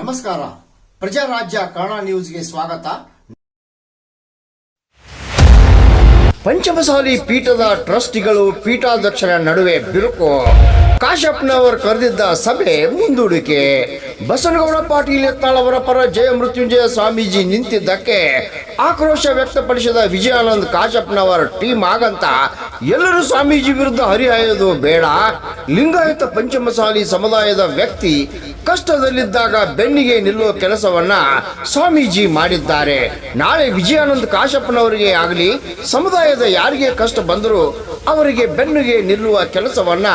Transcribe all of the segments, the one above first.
ನಮಸ್ಕಾರ. ಪ್ರಜಾರಾಜ್ಯ ಕನ್ನಡ ನ್ಯೂಸ್ಗೆ ಸ್ವಾಗತ. ಪಂಚಮಸಾಲಿ ಪೀಠದ ಟ್ರಸ್ಟಿಗಳು ಪೀಠಾಧ್ಯಕ್ಷರ ನಡುವೆ ಬಿರುಕು. ಕಾಶಪ್ಪನವರು ಕರೆದಿದ್ದ ಸಭೆ ಮುಂದೂಡಿಕೆ. ಬಸನಗೌಡ ಪಾಟೀಲ್ ಎತ್ತಾಳವರ ಪರ ಜಯ ಮೃತ್ಯುಂಜಯ ಸ್ವಾಮೀಜಿ ನಿಂತಿದ್ದಕ್ಕೆ ಆಕ್ರೋಶ ವ್ಯಕ್ತಪಡಿಸಿದ ವಿಜಯಾನಂದ್ ಕಾಶಪ್ಪನವರ ಟೀಮ್ ಆಗಂತ ಎಲ್ಲರೂ ಸ್ವಾಮೀಜಿ ವಿರುದ್ಧ ಹರಿಹಾಯೋದು ಬೇಡ. ಲಿಂಗಾಯತ ಪಂಚಮಸಾಲಿ ಸಮುದಾಯದ ವ್ಯಕ್ತಿ ಕಷ್ಟದಲ್ಲಿದ್ದಾಗ ಬೆನ್ನಿಗೆ ನಿಲ್ಲುವ ಕೆಲಸವನ್ನ ಸ್ವಾಮೀಜಿ ಮಾಡಿದ್ದಾರೆ. ನಾಳೆ ವಿಜಯಾನಂದ ಕಾಶಪ್ಪನವರಿಗೆ ಆಗಲಿ, ಸಮುದಾಯದ ಯಾರಿಗೆ ಕಷ್ಟ ಬಂದರೂ ಅವರಿಗೆ ಬೆನ್ನಿಗೆ ನಿಲ್ಲುವ ಕೆಲಸವನ್ನ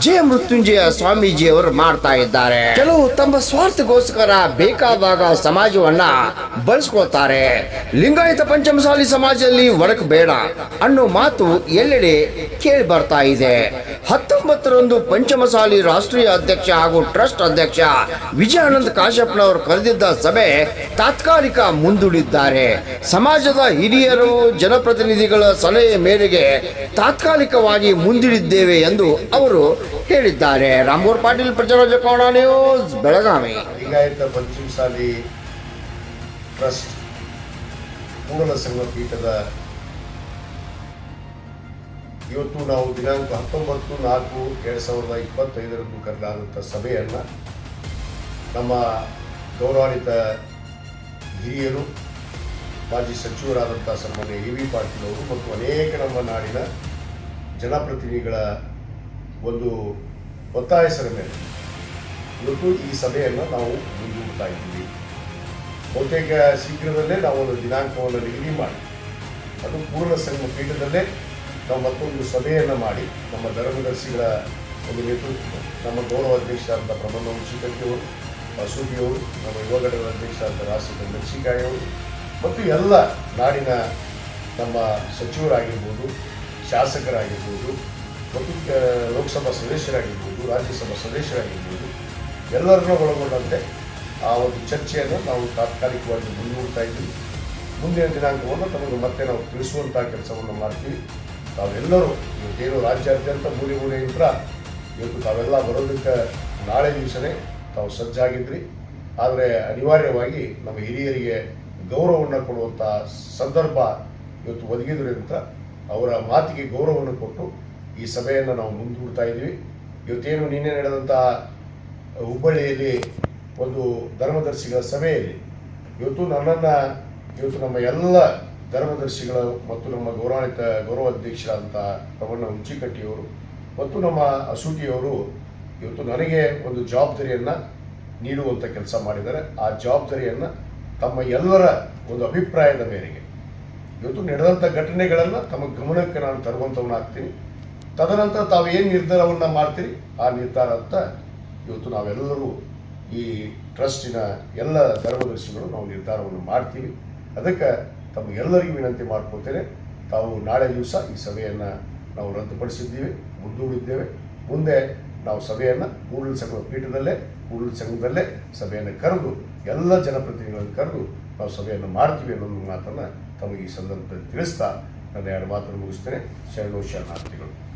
ಜಯ ಮೃತ್ಯುಂಜಯ ಸ್ವಾಮೀಜಿ ಅವರು ಮಾಡ್ತಾ ಇದ್ದಾರೆ. ಕೆಲವು ತಮ್ಮ ಸ್ವಾರ್ಥಗೋಸ್ಕರ ಬೇಕಾದಾಗ ಸಮಾಜವನ್ನ ಬಳಸ್ಕೊಳ್ತಾರೆ. ಲಿಂಗಾಯತ ಪಂಚಮಸಾಲಿ ಸಮಾಜದಲ್ಲಿ ಒಡಕು ಬೇಡ ಅನ್ನೋ ಮಾತು ಎಲ್ಲೆಡೆ ಕೇಳಿ ಬರ್ತಾ ಇದೆ. ಹತ್ತೊಂಬತ್ತರಂದು ಪಂಚಮಸಾಲಿ ರಾಷ್ಟ್ರೀಯ ಅಧ್ಯಕ್ಷ ಹಾಗೂ ಟ್ರಸ್ಟ್ ಅಧ್ಯಕ್ಷ ವಿಜಯಾನಂದ ಕಾಶ್ಯಪ್ನವರು ಕರೆದಿದ್ದ ಸಭೆ ತಾತ್ಕಾಲಿಕ ಮುಂದೂಡಿದ್ದಾರೆ. ಸಮಾಜದ ಹಿರಿಯರು, ಜನಪ್ರತಿನಿಧಿಗಳ ಸಲಹೆ ಮೇರೆಗೆ ತಾತ್ಕಾಲಿಕವಾಗಿ ಮುಂದಿಡಿದ್ದೇವೆ ಎಂದು ಅವರು ಹೇಳಿದ್ದಾರೆ. ರಾಮೂರ್ ಪಾಟೀಲ್, ಪ್ರಚಾರ Kannada news, Belagavi. Panchamasali trust Kudalasangama ಪೀಠದ ಇವತ್ತು ನಾವು ದಿನಾಂಕ ಹತ್ತೊಂಬತ್ತು ನಾಲ್ಕು ಎರಡು ಸಾವಿರದ ಇಪ್ಪತ್ತೈದರಂದು ಕರೆದಾದಂಥ ಸಭೆಯನ್ನು ನಮ್ಮ ಗೌರವಾನ್ವಿತ ಹಿರಿಯರು, ಮಾಜಿ ಸಚಿವರಾದಂಥ ಸನ್ಮಾನ್ಯ ಎ ವಿ ಪಾಟೀಲ್ ಅವರು ಮತ್ತು ಅನೇಕ ನಮ್ಮ ನಾಡಿನ ಜನಪ್ರತಿನಿಧಿಗಳ ಒಂದು ಒತ್ತಾಯಸರ ಮೇಲೆ ಇವತ್ತು ಈ ಸಭೆಯನ್ನು ನಾವು ಮುಂದೂಡ್ತಾ ಇದ್ದೀವಿ. ಬಹುತೇಕ ಶೀಘ್ರದಲ್ಲೇ ನಾವು ಒಂದು ದಿನಾಂಕವನ್ನು ನಿಗದಿ ಮಾಡಿ, ಅದು ಪೂರ್ಣ ಸಂಘ ಪೀಠದಲ್ಲೇ ನಾವು ಮತ್ತೊಂದು ಸಭೆಯನ್ನು ಮಾಡಿ ನಮ್ಮ ಧರ್ಮದರ್ಶಿಗಳ ಒಂದು ನೇತೃತ್ವ, ನಮ್ಮ ಗೌರವ ಅಧ್ಯಕ್ಷರಾದಂಥ ಪ್ರಬಂಧ ವಂಶಿಕಟ್ಟಿಯವರು ಮಸೂದಿಯವರು ನಮ್ಮ ಯುವ ಘಟಕದ ಅಧ್ಯಕ್ಷರಾದಂಥ ರಾಷ್ಟ್ರದ ಮೆಣಸಿಕಾಯಿಯವರು ಮತ್ತು ಎಲ್ಲ ನಾಡಿನ ನಮ್ಮ ಸಚಿವರಾಗಿರ್ಬೋದು, ಶಾಸಕರಾಗಿರ್ಬೋದು, ಮತ್ತು ಲೋಕಸಭಾ ಸದಸ್ಯರಾಗಿರ್ಬೋದು, ರಾಜ್ಯಸಭಾ ಸದಸ್ಯರಾಗಿರ್ಬೋದು, ಎಲ್ಲರನ್ನೂ ಒಳಗೊಂಡಂತೆ ಆ ಒಂದು ಚರ್ಚೆಯನ್ನು ನಾವು ತಾತ್ಕಾಲಿಕವಾಗಿ ಮುಂದೂಡ್ತಾ ಇದ್ದೀವಿ. ಮುಂದಿನ ದಿನಾಂಕವನ್ನು ತಮಗೆ ಮತ್ತೆ ನಾವು ತಿಳಿಸುವಂಥ ಕೆಲಸವನ್ನು ಮಾಡ್ತೀವಿ. ತಾವೆಲ್ಲರೂ ಇವತ್ತೇನು ರಾಜ್ಯಾದ್ಯಂತ ಮೂಲೆ ಮೂಲೆಯಿಂದ ಇವತ್ತು ತಾವೆಲ್ಲ ಬರೋದಕ್ಕೆ ನಾಳೆ ದಿವಸನೇ ತಾವು ಸಜ್ಜಾಗಿದ್ರಿ. ಆದರೆ ಅನಿವಾರ್ಯವಾಗಿ ನಮ್ಮ ಹಿರಿಯರಿಗೆ ಗೌರವವನ್ನು ಕೊಡುವಂಥ ಸಂದರ್ಭ ಇವತ್ತು ಒದಗಿದ್ರಿಂದ ಅವರ ಮಾತಿಗೆ ಗೌರವವನ್ನು ಕೊಟ್ಟು ಈ ಸಭೆಯನ್ನು ನಾವು ಮುಂದೂಡ್ತಾ ಇದ್ದೀವಿ ಇವತ್ತೇನು ನಿನ್ನೆ ನಡೆದಂಥ ಹುಬ್ಬಳ್ಳಿಯಲ್ಲಿ ಒಂದು ಧರ್ಮದರ್ಶಿಗಳ ಸಭೆಯಲ್ಲಿ ಇವತ್ತು ನನ್ನನ್ನು, ಇವತ್ತು ನಮ್ಮ ಎಲ್ಲ ಧರ್ಮದರ್ಶಿಗಳು ಮತ್ತು ನಮ್ಮ ಗೌರವಾನ್ವಿತ ಗೌರವ ಅಂತ ಪ್ರಬಣ್ಣ ಹುಂಚಿಕಟ್ಟಿಯವರು ಮತ್ತು ನಮ್ಮ ಅಸೂಟಿಯವರು ಇವತ್ತು ನನಗೆ ಒಂದು ಜವಾಬ್ದಾರಿಯನ್ನು ನೀಡುವಂಥ ಕೆಲಸ ಮಾಡಿದ್ದಾರೆ. ಆ ಜವಾಬ್ದಾರಿಯನ್ನು ತಮ್ಮ ಎಲ್ಲರ ಒಂದು ಅಭಿಪ್ರಾಯದ ಮೇರೆಗೆ. ಇವತ್ತು ನಡೆದಂಥ ಘಟನೆಗಳನ್ನು ತಮ್ಮ ಗಮನಕ್ಕೆ ನಾನು ತರುವಂಥವನ್ನಾಗ್ತೀನಿ ತದನಂತರ ತಾವು ಏನು ನಿರ್ಧಾರವನ್ನು ಮಾಡ್ತೀರಿ? ಆ ನಿರ್ಧಾರ ಅಂತ ಇವತ್ತು ನಾವೆಲ್ಲರೂ ಈ ಟ್ರಸ್ಟಿನ ಎಲ್ಲ ಧರ್ಮದರ್ಶಿಗಳು ನಾವು ನಿರ್ಧಾರವನ್ನು ಮಾಡ್ತೀವಿ. ಅದಕ್ಕೆ ತಮಗೆಲ್ಲರಿಗೂ ವಿನಂತಿ ಮಾಡ್ಕೋತೇನೆ ತಾವು ನಾಳೆ ದಿವಸ ಈ ಸಭೆಯನ್ನು ನಾವು ರದ್ದುಪಡಿಸಿದ್ದೀವಿ, ಮುಂದೂಡಿದ್ದೇವೆ. ಮುಂದೆ ನಾವು ಸಭೆಯನ್ನು ಕೂಡಲ ಸಂಘ ಪೀಠದಲ್ಲೇ, ಕೂಡಲ ಸಂಘದಲ್ಲೇ ಸಭೆಯನ್ನು ಕರೆದು, ಎಲ್ಲ ಜನಪ್ರತಿನಿಧಿಗಳನ್ನು ಕರೆದು ನಾವು ಸಭೆಯನ್ನು ಮಾಡ್ತೀವಿ ಅನ್ನೋ ಮಾತನ್ನು ತಮಗೆ ಈ ಸಂದರ್ಭದಲ್ಲಿ ತಿಳಿಸ್ತಾ ನನ್ನ ಎರಡು ಮಾತನ್ನು ಮುಗಿಸ್ತೇನೆ. ಶರಣು ಶರಣಾರ್ಥಿಗಳು.